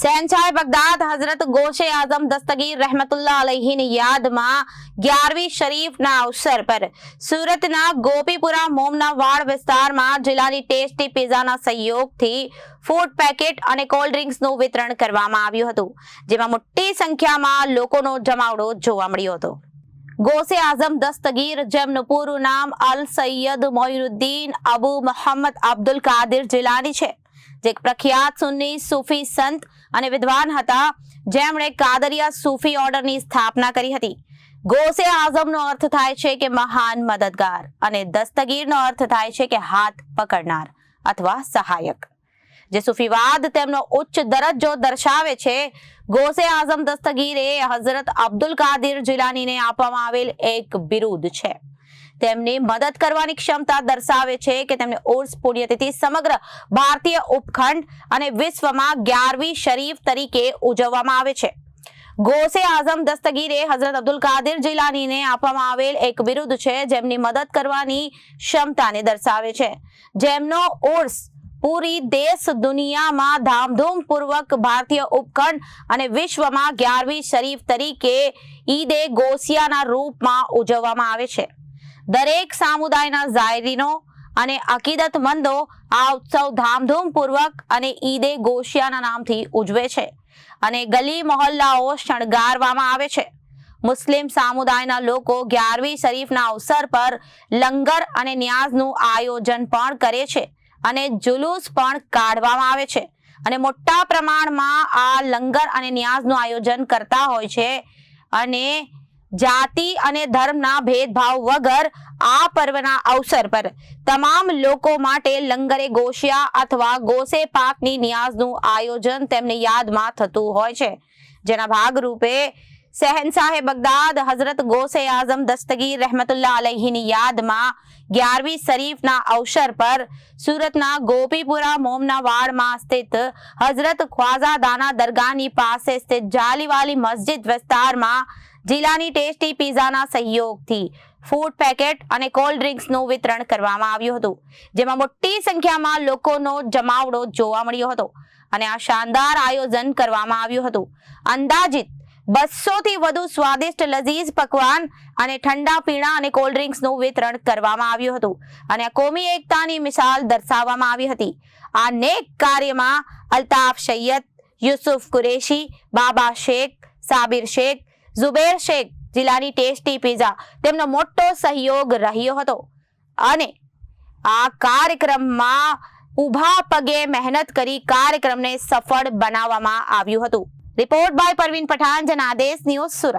શહેનશાહ Baghdad હઝરત ગોશે આઝમ દસ્તગીર રહેમતુલ્લાહ અલહીની યાદમાં ગ્યારવી શરીફના અવસર પર સુરતના ગોપીપુરા મોમના વાડ વિસ્તારમાં જિલ્લાની ટેસ્ટી પિઝાના સહયોગથી ફૂડ પેકેટ અને કોલ્ડ ડ્રિંક્સનું વિતરણ કરવામાં આવ્યું હતું, જેમાં મોટી સંખ્યામાં લોકોનો જમાવડો જોવા મળ્યો હતો. ગોસે આઝમ દસ્તગીર જેમનું પૂરું નામ અલ સૈયદ મોઇરુદ્દીન અબુ મોહમ્મદ અબ્દુલ કાદિર જિલાની છે. જે એક પ્રખ્યાત સુન્ની સૂફી સંત અને વિદ્વાન હતા, જેમણે કાદરિયા સૂફી ઓર્ડરની સ્થાપના કરી હતી. ગોસે આઝમનો અર્થ થાય છે કે મહાન મદદગાર અને દસ્તગીરનો અર્થ થાય છે કે હાથ પકડનાર અથવા સહાયક. જે સૂફીવાદ તેમનો ઉચ્ચ દરજ્જો દર્શાવે છે, ગોસે આઝમ દસ્તગીર એ હઝરત અબ્દુલ કાદિર જિલાનીને આપવામાં આવેલ એક બિરુદ છે. તેમની મદદ કરવાની ક્ષમતા દર્શાવે છે કે તેમને ઉર્સ પુણ્યતિથિ સમગ્ર ભારતીય ઉપખંડ અને વિશ્વમાં ગ્યારવી શરીફ તરીકે ઉજવવામાં આવે છે. ગોસે આઝમ દસ્તગીરે હઝરત અબ્દુલ કાદિર જિલાનીને આપવામાં આવેલ એક વિરુદ્ધ છે, જેમની મદદ કરવાની ક્ષમતાને દર્શાવે છે. જેમનો ઉર્સ પૂરી દેશ દુનિયામાં ધામધૂમ પૂર્વક ભારતીય ઉપખંડ અને વિશ્વમાં ગ્યારવી શરીફ તરીકે ઈદે ગોસિયાના રૂપમાં ઉજવવામાં આવે છે. દરેક સામુદાયના ઝાયરીનો અને અકીદતમંદો આ ઉત્સવ ધામધૂમપૂર્વક અને ઈદે ગોશિયાના નામથી ઉજવે છે અને ગલી મોહલ્લાઓ શણગારવામાં આવે છે. મુસ્લિમ સામુદાયના લોકો ગ્યારવી શરીફના અવસર પર લંગર અને ન્યાઝનું આયોજન પણ કરે છે અને જુલુસ પણ કાઢવામાં આવે છે અને મોટા પ્રમાણમાં આ લંગર અને ન્યાઝનું આયોજન કરતા હોય છે અને જાતિ અને ધર્મના ભેદભાવ વગર આ પર્વના અવસર પર તમામ લોકો માટે લંગરે ગોશિયા અથવા ગોસે પાકની નિયાઝનું આયોજન તેમની યાદમાં થતું હોય છે. જેના ભાગરૂપે શહેનશાહે બગદાદ, હઝરત ગોસે આઝમ દસ્તગીર રહેમતુલ્લાહ અલહીની યાદમાં ગ્યારવી શરીફના અવસર પર સુરતના ગોપીપુરા મોમના વાડમાં સ્થિત હઝરત ખ્વાઝા દાના દરગાહની પાસે સ્થિત જાલીવાલી મસ્જિદ વિસ્તારમાં જિલ્લાની ટેસ્ટી પિઝાના સહયોગથી ફૂડ પેકેટ અને કોલ્ડ ડ્રિંક્સનું વિતરણ કરવામાં આવ્યું હતું, જેમાં મોટી સંખ્યામાં લોકોનો જમાવડો જોવા મળ્યો હતો અને આ શાનદાર આયોજન કરવામાં આવ્યું હતું. અંદાજિત બસો થી વધુ સ્વાદિષ્ટ લઝીઝ પકવાન અને ઠંડા પીણા અને કોલ્ડ ડ્રિંક્સનું વિતરણ કરવામાં આવ્યું હતું અને આ કોમી એકતાની મિસાલ દર્શાવવામાં આવી હતી. આ નેક કાર્યમાં અલ્તાફ સૈયદ યુસુફ કુરેશી, બાબા શેખ, સાબિર શેખ ઝુબેર શેખ જિલ્લાની ટેસ્ટી પિઝા તેમનો મોટો સહયોગ રહ્યો હતો. અને આ કાર્યક્રમમાં ઊભા પગે મહેનત કરી કાર્યક્રમને સફળ બનાવવામાં આવ્યું હતું. Report by Parveen Pathan, Janadesh news Surat.